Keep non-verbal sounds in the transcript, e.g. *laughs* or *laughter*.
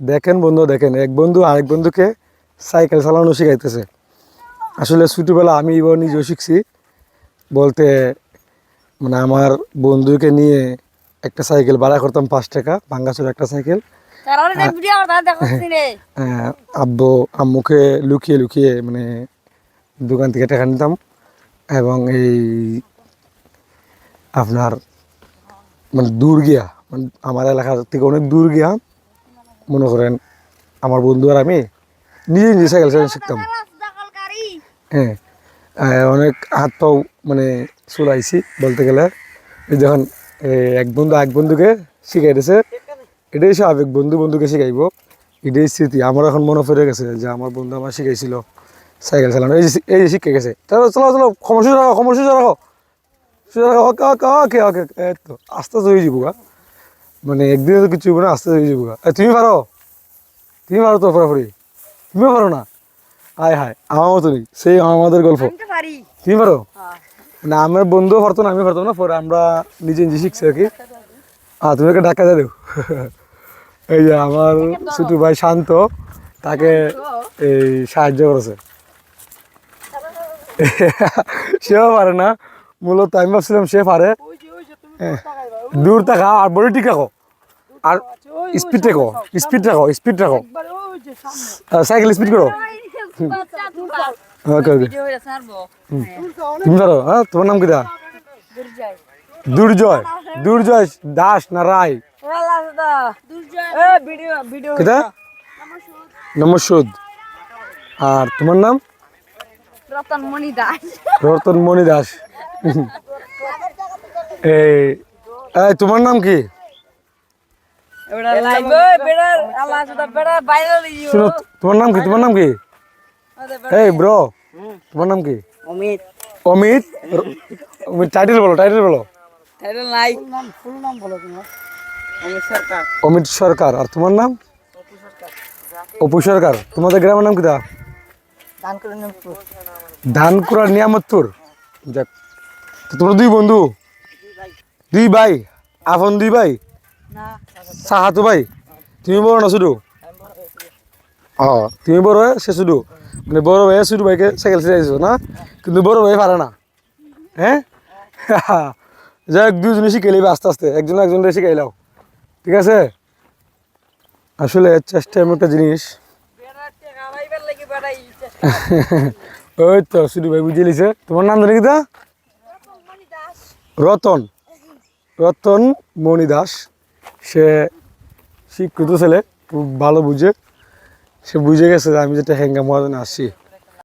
দেখেন বন্ধু দেখেন এক বন্ধু আরেক বন্ধুকে সাইকেল চালানো শিখাইতেছে। আসলে ছোটোবেলা আমি এবার নিজেও শিখছি বলতে মানে আমার বন্ধুকে নিয়ে একটা সাইকেল ভাড়া করতাম পাঁচ টাকা ভাঙ্গাচুর একটা সাইকেল। দেখছি রে। আহ, আব্বু আম্মুকে লুকিয়ে লুকিয়ে মানে দোকান থেকে টাকা নিতাম এবং এই আপনার মানে দূর গিয়া মানে আমার এলাকা থেকে অনেক দূর গিয়া মনে করেন, আমার বন্ধু আর আমি নিজে নিজে সাইকেল চালানো শিখতাম। হ্যাঁ অনেক হাত পাও মানে চলাইছি বলতে গেলে। যখন এক বন্ধু এক বন্ধুকে শিখাই দিয়েছে এটাই স্বাভাবিক, বন্ধু বন্ধুকে শিখাইব। এটাই স্মৃতি। আমার এখন মনে পড়ে গেছে যে আমার বন্ধু আমার শিখাইছিল সাইকেল চালানো। এই যে এই যে শিখে গেছে। চলো চলো চলো, ক্ষমা সুযোগ রাখো, ক্ষমা সুযোগ রাখো। সুযোগ রাখো, ওকে ওকে ওকে ওকে এই তো, আস্তে আস্তে হয়ে যাব গা মানে একদিনে তো কিছু না আস্তে আস্তে হয়ে যাব তুমি পারো? তুমি পারো তো ফটাফটি তুমিও পারো না? হায় হায় আমার মতো নেই সেই আমাদের গল্প। তুমি পারো? হ্যাঁ। না আমার বন্ধু পারতো না আমি পারতাম না পরে আমরা নিজে নিজে শিখছি আর কি। আর তুমি একটা ডাক্তার দেও এই যে আমার ছোট ভাই শান্ত তাকে এই সাহায্য করেছে। *laughs* সেও পারে না মূলত আমি ভাবছিলাম সে পারে। হ্যাঁ। দূর থাকা আর বড়ি ঠিক রাখো আর স্পিড রাখো স্পিড রাখো স্পিড রাখো সাইকেল স্পিড করো ওকে ওকে তুমি পারো হ্যাঁ তোমার নাম কিটা দুর্জয় দুর্জয় দুর্জয় দাস না রায় ওলা দাদা। দুর্জয় এ ভিডিও ভিডিও কিটা নমস্কার আর তোমার নাম? রতন মণি দাস। রতন মণি দাস। *laughs* এই এই, তোমার নাম কি? তোমার নাম কি? তোমার নাম কি? এই ব্রো তোমার নাম কি? অমিত। অমিত? অমিত টাইটেল বলো টাইটেল বলো। টাইটেল নাই। ফুল নাম বলো তোমার। অমিত সরকার। অমিত সরকার আর তোমার নাম? অপু সরকার। তোমাদের গ্রামের নাম করে নেব ধানকুড়া নিয়ামতপুর। যাক তোমরা দুই বন্ধু। দুই ভাই আপন দুই ভাই? সাহাতো ভাই তুমি বড় না শুধু ও তুমি বড় হয়ে সে শুধু মানে বড় ভাই শুধু ভাইকে সাইকেল শিখাইছো না? কিন্তু বড় ভাই পারে না। হ্যাঁ? *laughs* যাই দুজনে শিখে নিবে আস্তে আস্তে। একজন একজনকে শিখাইলাও ঠিক আছে? আসলে চেষ্টা এমন একটা জিনিস। *laughs* ওই তো শুধু ভাই বুঝিয়ে লিছে তোমার নাম জানি কিতা মণি রতন। রতন মণি দাস সে শিক্ষিত ছেলে, খুব ভালো বুঝে। সে বুঝে গেছে যে আমি যেটা হ্যাঙ্গা মহাজনে আসছি।